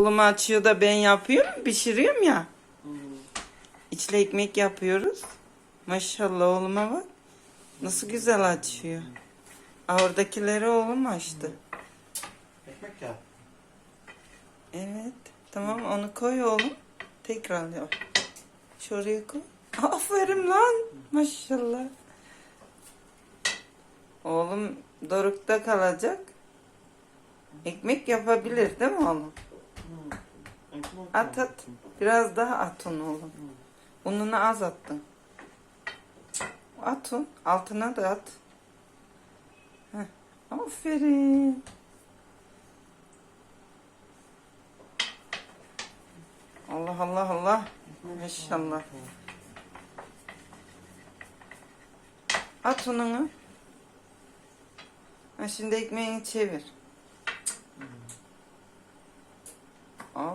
Oğlum açıyor da ben yapıyorum, pişiriyorum ya. İçli ekmek yapıyoruz. Maşallah oğluma bak. Nasıl güzel açıyor. Aa, Oradakileri oğlum açtı. Ekmek yap. Evet. Tamam onu koy oğlum. Tekrar yap. Şuraya koy. Aferin lan. Maşallah. Oğlum dorukta kalacak. Ekmek yapabilir değil mi oğlum? At at. Biraz daha at oğlum. Ununu az attın. At un. Altına da at. Heh. Aferin. Allah Allah Allah. Maşallah. At ununu. Ha, şimdi ekmeğini çevir.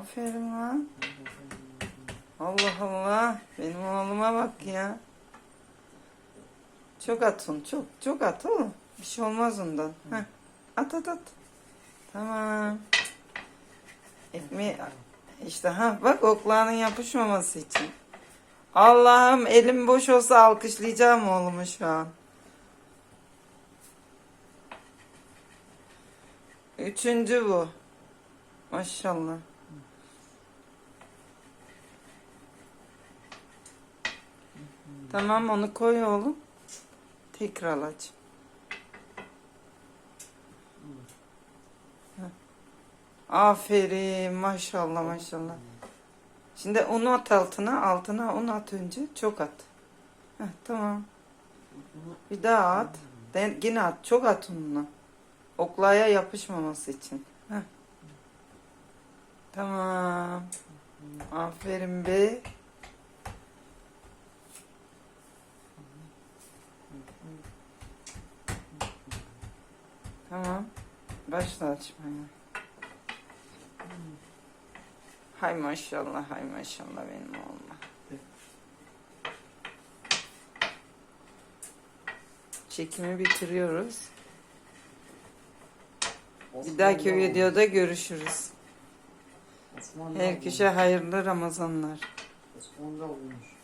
Aferin lan. Allah Allah. Benim oğluma bak ya. Çok at. Çok. Çok at oğlum. Bir şey olmaz ondan. Heh. At at at. Tamam. Ekmeği işte ha bak oklağının yapışmaması için. Allah'ım elim boş olsa alkışlayacağım oğlumu şu an. Üçüncü bu. Maşallah. Tamam onu koy oğlum. Tekrar aç. Aferin maşallah maşallah. Şimdi unu at altına. Altına un at önce. Çok at. Heh, tamam. Bir daha at. Den- Yine at. Çok at ununu. Oklaya yapışmaması için. Heh. Tamam. Aferin be. Tamam. Başla açmaya. Hay maşallah, hay maşallah benim oğluma. Çekimi bitiriyoruz. Bir dahaki videoda görüşürüz. Herkese hayırlı Ramazanlar. Osmanlı olmuş.